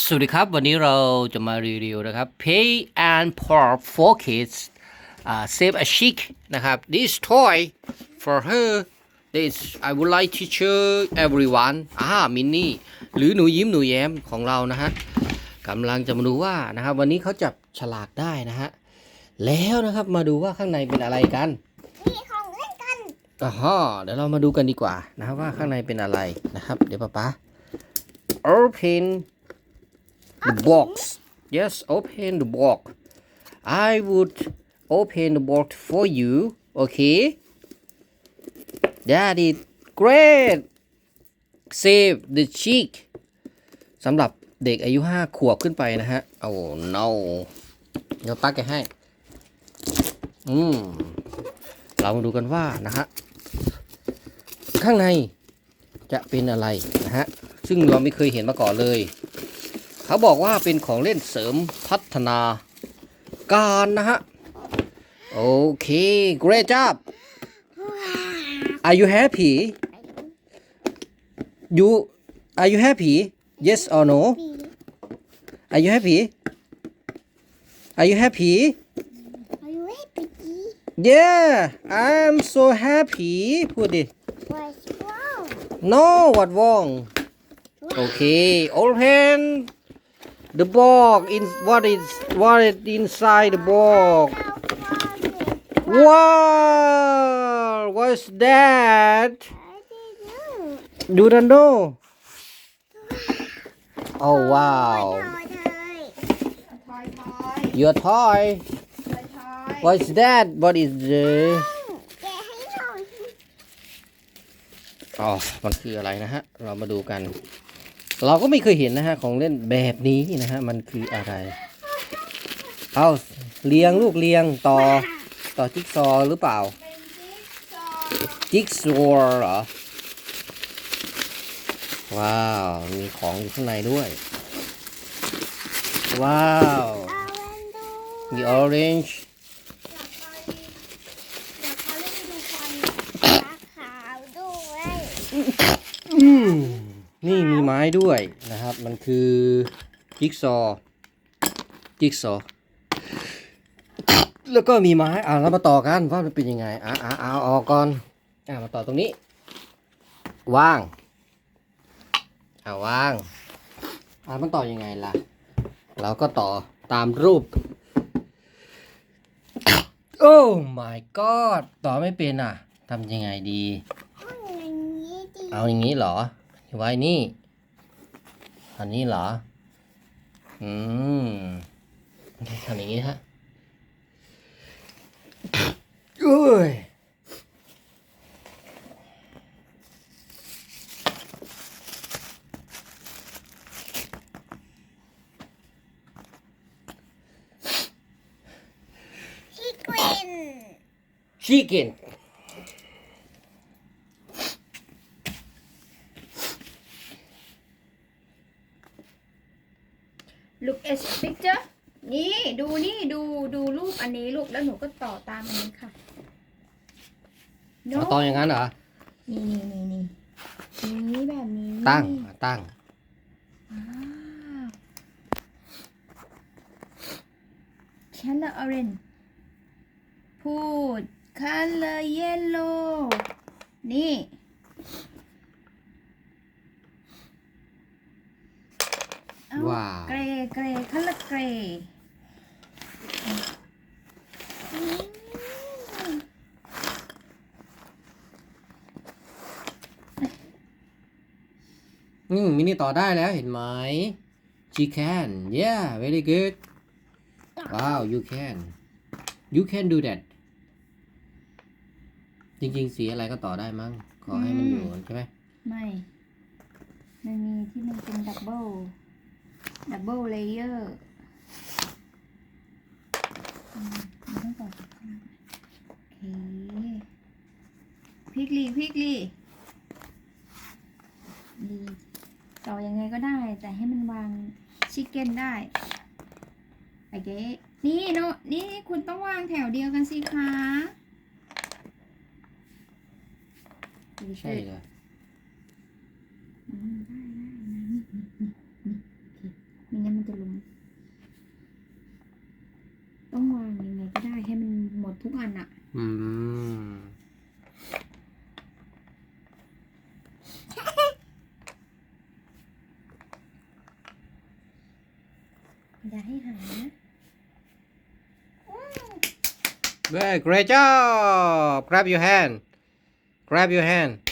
สวัสดีครับ วันนี้เราจะมารีวิวนะครับ Pay and Pour for Kids uh, Save a Chic นะครับ This toy for her this I would like to show everyone อ่ามินนี่หรือหนูยิ้มหนูแย้มของเรานะฮะกำลังจะมาดูว่านะครับวันนี้เขาจับฉลากได้นะฮะ แล้วนะครับมาดูว่าข้างในเป็นอะไรกันมีของเล่นกันอ๋อเดี๋ยวเรามาดูกันดีกว่านะครับว่าข้างในเป็นอะไรนะครับ เดี๋ยวป๊าป๊า open the box yes open the box I would open the box for you okay that is great save the cheek สำหรับเด็กอายุ 5 ขวบขึ้นไปนะฮะ โอ้ no เดี๋ยวปักแกให้ อืม เรามาดูกันว่านะฮะ ข้างในจะเป็นอะไรนะฮะ ซึ่งเราไม่เคยเห็นมาก่อนเลย เขาบอกว่าเป็นของเล่นเสริมพัฒนาการนะฮะ โอเค great job are you happy you are you happy yes or no ปี are you happy are you happy อายุให้ปีจี yeah I'm so happy พูดดิวัยว้าว No, what wrong? Okay, open the box. In what is what is inside the box? Wow, what's that? You don't know? Oh wow, ทอยทอย your toy. What's that? What is the? แกะให้หน่อยอ๋อ มันคืออะไรนะฮะ เรามาดูกัน เราก็ไม่เคยเห็นนะฮะของเล่นแบบนี้นะฮะมันคืออะไรเอาเรียงลูกเรียงต่อต่อจิ๊กซอหรือเปล่า จิ๊กซอเหรอ ว้าว มีของอยู่ข้างในด้วย ว้าว มีออเรนจ์เขาเล่นดูควันตาขาวด้วย ด้วยนะครับ มันคือจิ๊กซอว์จิ๊กซอว์แล้วก็มีไม้อ่าเรามาต่อกันว่ามันเป็นยังไงอ่าอ่าเอาออกก่อนอ่ามาต่อตรงนี้วางอ่าวางอ่ามันต่อยังไงล่ะ เราก็ต่อตามรูป โอ้ my god ต่อไม่เป็นอะทำยังไงดีห้องอย่างนี้ดีเอาอย่างนี้เหรอไว้นี่ อันนี้เหรอ อืมทำอย่างนี้ฮะเอ้ยชิคเกน ชิคเก้น look at picture นี่ดูนี่ดูดูรูปอันนี้ลูกแล้วหนูก็ต่อตามอันนี้ค่ะเอาต่ออย่างนั้นเหรอ นี่นี่นี่นี่นี่แบบนี้ตั้งอะตั้ง ว้าว color orange พูด color yellow นี่เอ้ ว้าว เกรย์เกรย์ color เกรย์อืมมินิต่อได้แล้วเห็นไหม she can yeah very good wow you can you can do that จริงๆ สีอะไรก็ต่อได้มั้ง ขอให้มันอยู่ใช่ไหม ไม่ มันมีที่มันเป็นดับเบิล ดับเบิลเลเยอร์ต้องต่อจากข้างโอเคพลิกลีพลิกลีดีต่อยังไงก็ได้ แต่ให้มันวางชิคเก้นได้โอเคนี่โนนี่คุณต้องวางแถวเดียวกันสิคะใช่เลย Hmm. Giải hả? Great job. Grab your hand. Grab your hand.